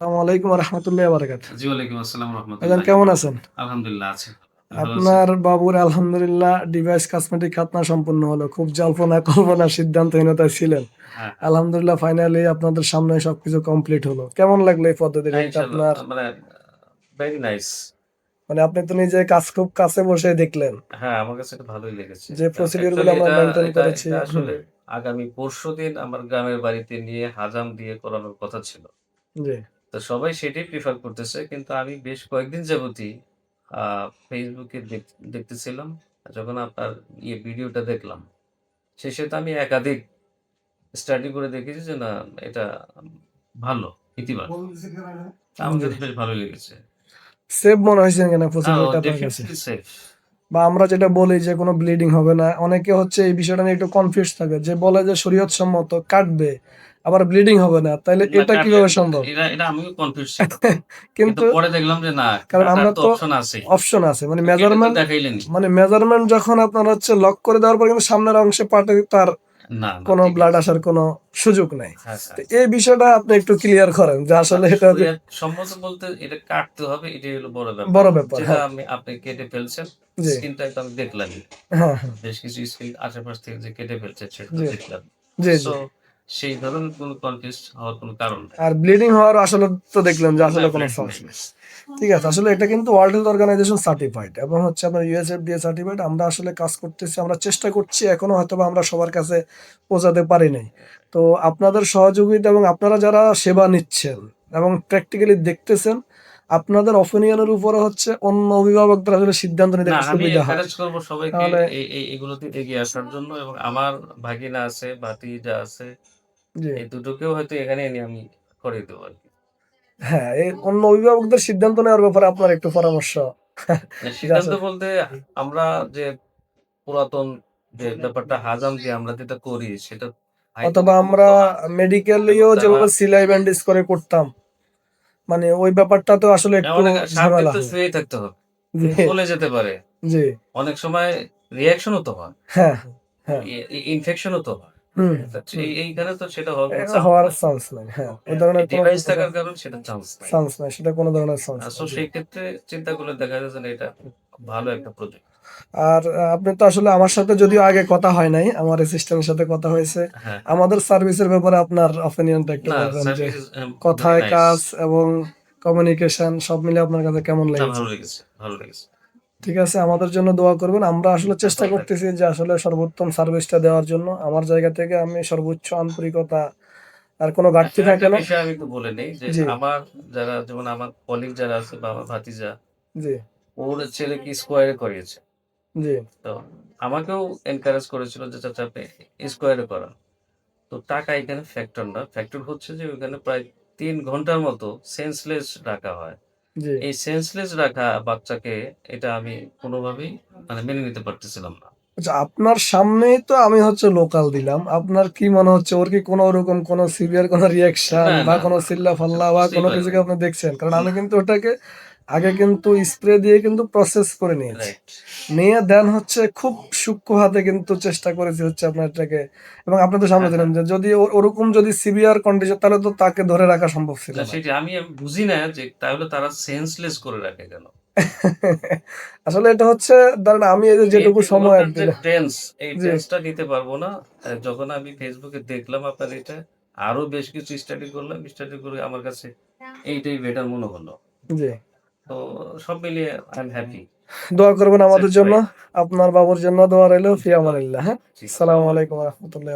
আসসালামু রহমতুল্লাহ বারাকাত জি ওয়ালাইকুম আসসালাম রহমতুল্লাহ। কেমন আছেন? আলহামদুলিল্লাহ আছে। আপনার বাবুর আলহামদুলিল্লাহ ডিভাইস কসমেটিক খাতনা সম্পূর্ণ হলো। খুব জল্পনা কল্পনা ছিলেন। হ্যাঁ। আলহামদুলিল্লাহ ফাইনালি আপনাদের সামনে সবকিছু কমপ্লিট হলো। কেমন লাগল এই পদ্ধতিটা? হ্যাঁ, আপনার মানে ভেরি নাইস মানে আপনি তো নিজে কাজ খুব কাছে বসে দেখলেন। হ্যাঁ আমার কাছে এটা ভালোই লেগেছে। যে procedure গুলো আমরা এটা- করেছি, আসলে আগামী পরশু দিন আমার গ্রামের বাড়িতে নিয়ে হাজাম দিয়ে করানোর কথা ছিল। জি। তো সবাই সেটাই প্রিফার করতেছে। কিন্তু আমি বেশ কয়েকদিন যাবতই আহ, ফেসবুকে দেখতেছিলাম যখন আপনার ইয়ে ভিডিওটা দেখলাম। শেষে তো আমি একাধিক স্টাডি করে দেখেছি যে না এটা ভালো ইতিবাচক। আমার কাছে বেশ ভালো লেগেছে। সেভ মনে হয়েছে কেন হ্যাঁ, আপনার কাছে। সেফ বা আমরা যেটা বলি যে কোনো ব্লিডিং হবে না অনেকে হচ্ছে এই বিষয়টা নিয়ে একটু কনফিউজ থাকে। যে বলে যে শরীয়ত সম্মত কাটবে আবার ব্লিডিং হবে না। তাইলে এটা কীভাবে সম্ভব? এটা এটা আমিও কনফিউজ কিন্তু পরে দেখলাম যে না কারণ আমরা তো অপশন আছে। অপশন আছে। মানে মেজারমেন্ট মানে মেজারমেন্ট যখন আপনার হচ্ছে লক করে দেওয়ার পর কিন্তু সামনের অংশে পাটে তার কোনো ব্লাড আসার কোনো সুযোগ নাই। হ্যাঁ, হ্যাঁ। এই বিষয়টা আপনি একটু ক্লিয়ার করেন যে আসলে এটা সম্মত বলতে এটা কাটতে হবে এটাই হলো বড় ব্যাপার। বড় ব্যাপার যেটা হ্যাঁ। আমি আপনি কেটে ফেলছেন স্কিনটা আমি দেখলাম হ্যাঁ হ্যাঁ। বেশ কিছু স্কিন আশেপাশ থেকে যে কেটে ফেলছে সেটা দেখলাম জি। জি সেই ধরনের কোনো কনফিউজ হওয়ার কোনো কারণ আর ব্লিডিং হওয়ার আসলে তো দেখলাম যে আসলে কোনো Definitely. সমস্যা নেই ঠিক আছে আসলে এটা কিন্তু ওয়ার্ল্ড হেলথ অর্গানাইজেশন সার্টিফাইড এবং হচ্ছে আপনার ইউএসএফডিএ সার্টিফাইড আমরা আসলে কাজ করতেছি আমরা চেষ্টা করছি এখনও হয়তো আমরা সবার কাছে পৌঁছাতে পারি নাই। তো আপনাদের সহযোগিতা এবং আপনারা যারা সেবা নিচ্ছেন এবং প্র্যাকটিক্যালি দেখতেছেন আপনাদের অপিনিয়নের উপরে হচ্ছে অন্য অভিভাবকদের আসলে সিদ্ধান্ত নিতে সুবিধা হয়। করব সবাইকে এই এই এগুলোতে এগিয়ে আসার জন্য এবং আমার ভাগিনা আছে ভাতিজা আছে জি। এই দুটোকেও হয়তো এখানে এনে আমি করে দেবো আর কি হ্যাঁ এই অন্য অভিভাবকদের সিদ্ধান্ত নেওয়ার ব্যাপারে আপনার একটু পরামর্শ। সিদ্ধান্ত বলতে আমরা যে পুরাতন যে ব্যাপারটা হাজাম যে আমরা যেটা করি সেটা অথবা আমরা মেডিকেলেও যেভাবে সিলাই ব্যান্ডেজ করে করতাম মানে ওই ব্যাপারটা তো আসলে একটু ঝামেলা। হয়। থাকতে হবে চলে যেতে পারে। জি। অনেক সময় রিয়াকশনও তো হয়। হ্যাঁ হ্যাঁ। ইনফেকশনও তো হয়। এইখানে তো সেটা হওয়ার কোনো এটা chance হওয়ার চান্স নাই হ্যাঁ। ওই ধরনের ডিভাইস থাকার কারণে সেটা চান্স নাই। চান্স নাই সেটা কোনো ধরনের চান্স সো সেই ক্ষেত্রে চিন্তা করলে দেখা যাচ্ছে না এটা ভালো একটা প্রজেক্ট আর আপনি তো আসলে আমার সাথে যদিও আগে কথা হয় নাই আমার অ্যাসিস্ট্যান্টের সাথে কথা হয়েছে। হ্যাঁ। আমাদের সার্ভিসের ব্যাপারে আপনার অপিনিয়নটা একটু বলবেন যে কথায় কাজ এবং কমিউনিকেশন সব মিলে আপনার কাছে কেমন না, লেগেছে? ভালো লেগেছে ভালো লেগেছে। ঠিক আছে আমাদের জন্য দোয়া করবেন। আমরা আসলে চেষ্টা করতেছি যে আসলে সর্বোত্তম সার্ভিসটা দেওয়ার জন্য। আমার জায়গা থেকে আমি সর্বোচ্চ আন্তরিকতা আর কোনো ঘাটতি থাকে না। বিষয় আমি একটু বলে নেই যে আমার যারা যেমন আমার কলিগ যারা আছে বা আমার ভাতিজা জি। ওর ছেলেকে স্কোয়ারে করিয়েছে। জি। তো আমাকেও এনকারেজ করেছিল যে চাচা আপনি স্কোয়ারে করান। তো টাকা এখানে ফ্যাক্টর না। ফ্যাক্টর হচ্ছে যে ওখানে প্রায় তিন ঘণ্টার মতো সেন্সলেস রাখা হয়। জি। এই সেন্সলেস রাখা বাচ্চাকে এটা আমি কোনোভাবেই মানে মেনে নিতে পারতেছিলাম না। আচ্ছা আপনার সামনেই তো আমি হচ্ছে লোকাল দিলাম। আপনার কি মনে হচ্ছে? ওর কি কোনো ওরকম কোনো সিভিয়ার কোনো রিয়াকশন বা কোনো সিল্লা ফাল্লা বা কোনো কিছুকে আপনি দেখছেন? কারণ আমি কিন্তু ওটাকে আগে কিন্তু স্প্রে দিয়ে কিন্তু প্রসেস করে নিয়েছি। নিয়ে দেন হচ্ছে খুব সূক্ষ্ম হাতে কিন্তু চেষ্টা করেছি হচ্ছে আপনার এটাকে এবং আপনি তো সামনে হ্যাঁ, দিলেন যে যদি ওরকম যদি সিভিয়ার কন্ডিশন তাহলে তো তাকে ধরে রাখা সম্ভব ছিল সেটা আমি বুঝি না যে তাহলে তারা সেন্সলেস করে রাখে কেন? আসলে এটা হচ্ছে ধরেন আমি এই যে যেটুকু সময় টেন্স এই টেন্সটা নিতে পারব না। যখন আমি ফেসবুকে দেখলাম আপনার এটা আরও বেশ কিছু স্টাডি করলাম। স্টাডি করে আমার কাছে এইটাই বেটার মনে হলো। জি। তো সব মিলিয়ে আই এম হ্যাপি দোয়া করবেন আমাদের জন্য আপনার বাবুর জন্য দোয়া রইল ফি আমানিল্লাহ হ্যাঁ? আসসালামু আলাইকুম রহমতুল্লাহ